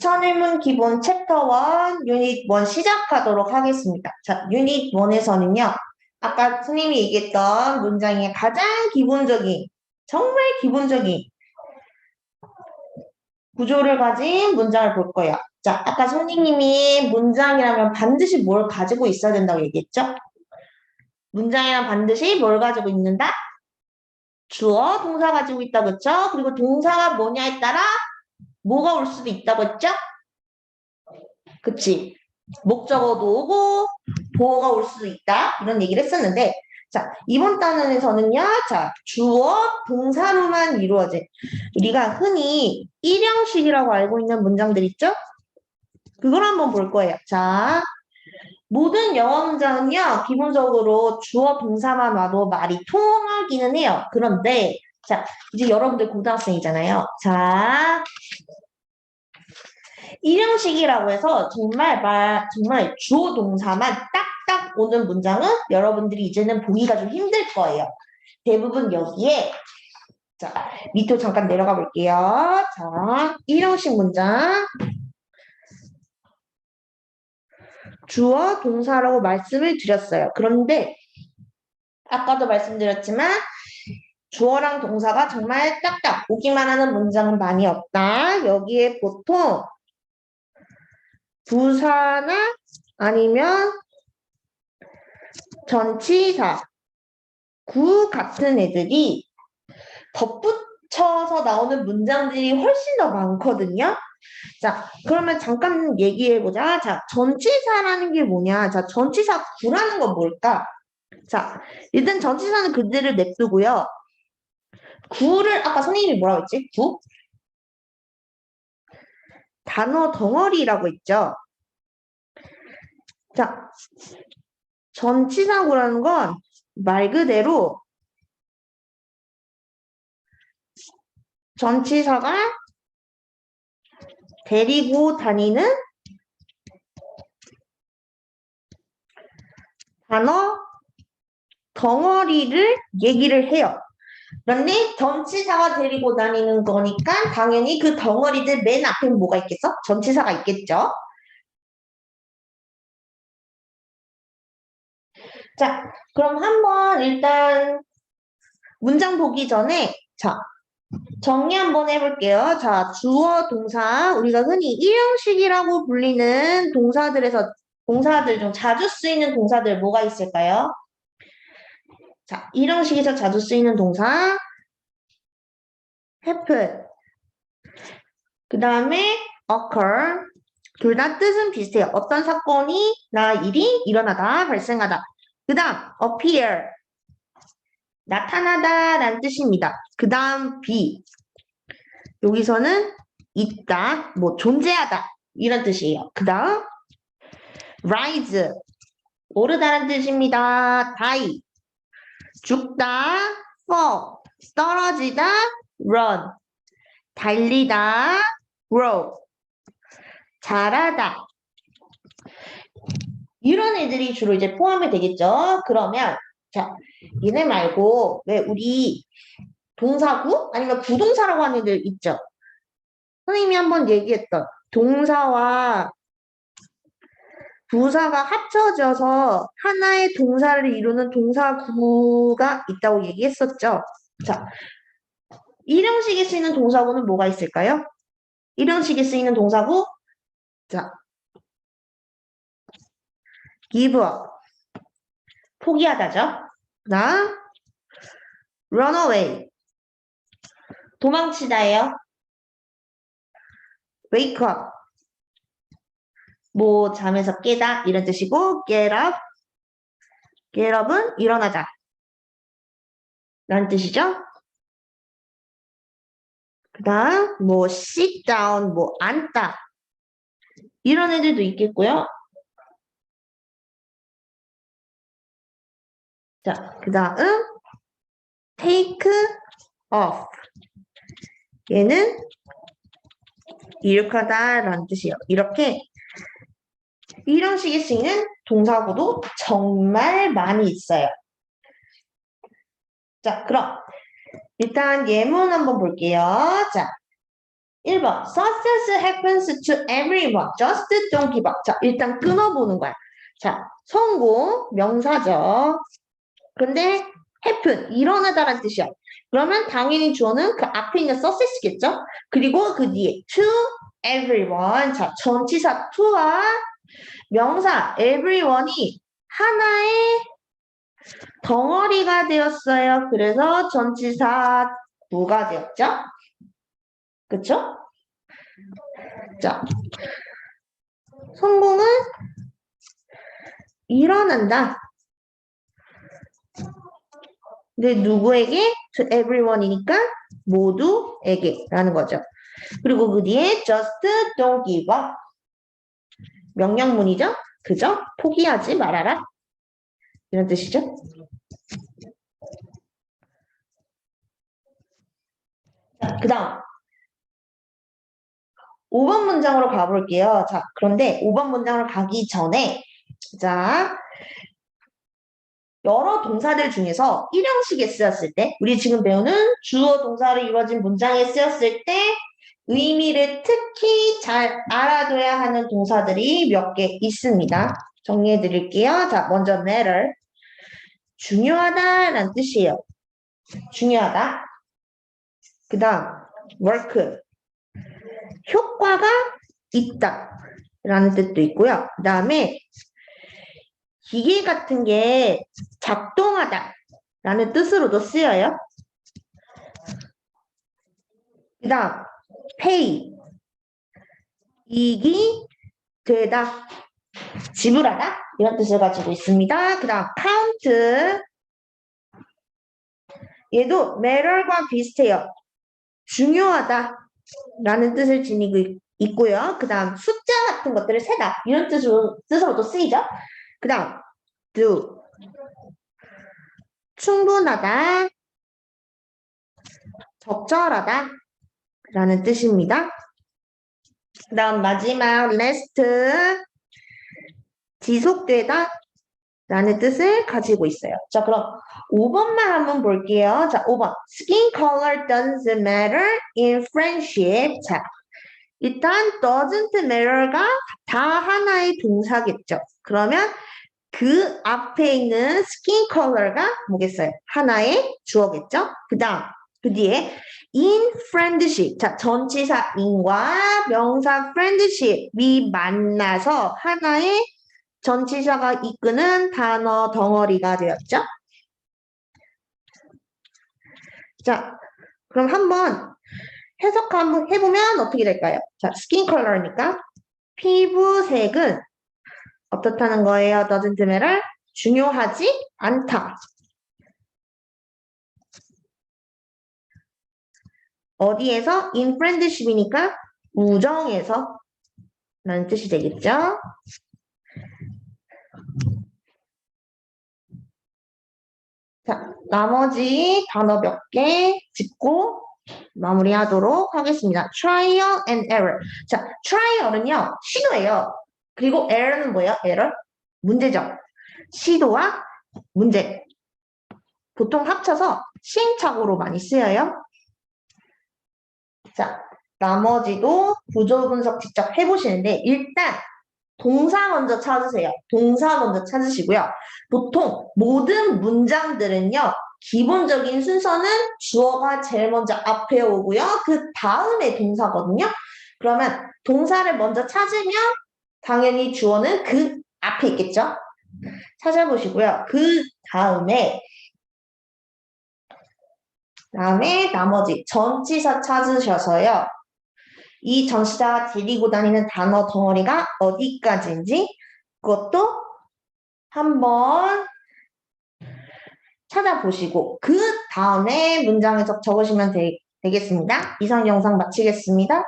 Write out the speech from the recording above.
천일문 기본 챕터 1 유닛 1 시작하도록 하겠습니다. 자, 유닛 1에서는요. 아까 선생님이 얘기했던 문장의 가장 기본적인 정말 기본적인 구조를 가진 문장을 볼 거예요. 자, 아까 선생님이 문장이라면 반드시 뭘 가지고 있어야 된다고 얘기했죠? 문장이란 반드시 뭘 가지고 있는다? 주어, 동사 가지고 있다, 그쵸? 그리고 동사가 뭐냐에 따라 뭐가 올 수도 있다고 했죠? 그치? 목적어도 오고 보어가 올 수도 있다 이런 얘기를 했었는데 자 이번 단원에서는요 자 주어 동사로만 이루어진 우리가 흔히 일형식이라고 알고 있는 문장들 있죠? 그걸 한번 볼 거예요. 자 모든 영어 문장은요 기본적으로 주어 동사만 와도 말이 통하기는 해요. 그런데 자 이제 여러분들 고등학생이잖아요. 자 일형식이라고 해서 정말 말 정말 주어 동사만 딱딱 오는 문장은 여러분들이 이제는 보기가 좀 힘들 거예요. 대부분 여기에 자 밑으로 잠깐 내려가 볼게요. 자 일형식 문장 주어 동사라고 말씀을 드렸어요. 그런데 아까도 말씀드렸지만 주어랑 동사가 정말 딱딱 오기만 하는 문장은 많이 없다. 여기에 보통 부사나 아니면 전치사, 구 같은 애들이 덧붙여서 나오는 문장들이 훨씬 더 많거든요. 자, 그러면 잠깐 얘기해보자. 자, 전치사라는 게 뭐냐? 자, 전치사 구라는 건 뭘까? 자, 일단 전치사는 그대로 냅두고요. 구를 아까 선생님이 뭐라고 했지? 구? 단어 덩어리라고 했죠. 자, 전치사구라는 건 말 그대로 전치사가 데리고 다니는 단어 덩어리를 얘기를 해요. 그런데 전치사가 데리고 다니는 거니까 당연히 그 덩어리들 맨 앞에 뭐가 있겠어? 전치사가 있겠죠. 자, 그럼 한번 일단 문장 보기 전에 자 정리 한번 해볼게요. 자, 주어 동사 우리가 흔히 일형식이라고 불리는 동사들에서 동사들 중 자주 쓰이는 동사들 뭐가 있을까요? 자, 일형식에서 자주 쓰이는 동사 happen 그 다음에 occur 둘 다 뜻은 비슷해요. 어떤 사건이 나 일이 일어나다 발생하다 그 다음 appear 나타나다 라는 뜻입니다. 그 다음 be 여기서는 있다, 뭐 존재하다 이런 뜻이에요. 그 다음 rise 오르다는 뜻입니다. die 죽다 fall 떨어지다 run 달리다 grow 자라다 이런 애들이 주로 이제 포함이 되겠죠. 그러면 자 얘네 말고 왜 우리 동사구 아니면 부동사라고 하는 애들 있죠. 선생님이 한번 얘기했던 동사와 부사가 합쳐져서 하나의 동사를 이루는 동사구가 있다고 얘기했었죠. 자, 일형식에 쓰이는 동사구는 뭐가 있을까요? 일형식에 쓰이는 동사구 자, give up 포기하다죠. 그다음 run away 도망치다예요. wake up 뭐 잠에서 깨다 이런 뜻이고 get up get up은 일어나다 라는 뜻이죠. 그 다음 뭐 sit down 뭐 앉다 이런 애들도 있겠고요. 자, 그 다음 take off 얘는 이륙하다 라는 뜻이에요. 이렇게 이런 식의 쓰이는 동사구도 정말 많이 있어요. 자, 그럼 일단 예문 한번 볼게요. 자, 1번. Success happens to everyone. Just don't give up. 자, 일단 끊어보는 거야. 자, 성공, 명사죠. 근데 happen, 일어나다라는 뜻이야. 그러면 당연히 주어는 그 앞에 있는 success겠죠? 그리고 그 뒤에 to everyone. 자, 전치사 to와 명사 everyone이 하나의 덩어리가 되었어요. 그래서 전치사 부가 되었죠? 그쵸? 자, 성공은 일어난다. 근데 누구에게? To everyone이니까 모두에게 라는 거죠. 그리고 그 뒤에 just don't give up. 명령문이죠? 그죠? 포기하지 말아라. 이런 뜻이죠? 자, 그 다음. 5번 문장으로 가볼게요. 자, 그런데 5번 문장으로 가기 전에, 자, 여러 동사들 중에서 일형식에 쓰였을 때, 우리 지금 배우는 주어 동사로 이루어진 문장에 쓰였을 때, 의미를 특히 잘 알아둬야 하는 동사들이 몇 개 있습니다. 정리해 드릴게요. 자, 먼저 matter. 중요하다 라는 뜻이에요. 중요하다. 그 다음, work. 효과가 있다. 라는 뜻도 있고요. 그 다음에 기계 같은 게 작동하다. 라는 뜻으로도 쓰여요. 그 다음, pay. 이익이 되다. 지불하다. 이런 뜻을 가지고 있습니다. 그 다음, count. 얘도 matter과 비슷해요. 중요하다. 라는 뜻을 지니고 있- 있고요. 그 다음, 숫자 같은 것들을 세다. 이런 뜻으로, 뜻으로도 쓰이죠. 그 다음, do. 충분하다. 적절하다. 라는 뜻입니다. 그 다음, 마지막, last. 지속되다. 라는 뜻을 가지고 있어요. 자, 그럼 5번만 한번 볼게요. 자, 5번. Skin color doesn't matter in friendship. 자, 일단 doesn't matter가 다 하나의 동사겠죠. 그러면 그 앞에 있는 skin color가 뭐겠어요? 하나의 주어겠죠. 그 다음, 그 뒤에 in friendship. 자, 전치사 in과 명사 friendship이 만나서 하나의 전치사가 이끄는 단어 덩어리가 되었죠. 자, 그럼 한번 해석 한번 해보면 어떻게 될까요? 자, 스킨 컬러니까 피부색은 어떻다는 거예요? doesn't matter. 중요하지 않다. 어디에서? in friendship이니까 우정에서 라는 뜻이 되겠죠? 자, 나머지 단어 몇 개 짚고 마무리하도록 하겠습니다. trial and error. 자, trial은요, 시도예요. 그리고 error는 뭐예요? error? 문제죠. 시도와 문제. 보통 합쳐서 시행착오로 많이 쓰여요. 자, 나머지도 구조 분석 직접 해보시는데, 일단 동사 먼저 찾으세요. 동사 먼저 찾으시고요. 보통 모든 문장들은요, 기본적인 순서는 주어가 제일 먼저 앞에 오고요. 그 다음에 동사거든요. 그러면 동사를 먼저 찾으면 당연히 주어는 그 앞에 있겠죠. 찾아보시고요. 그 다음에 다음에 나머지 전치사 찾으셔서요. 이 전치사가 데리고 다니는 단어 덩어리가 어디까지인지 그것도 한번 찾아보시고 그 다음에 문장에서 적으시면 되, 되겠습니다. 이상 영상 마치겠습니다.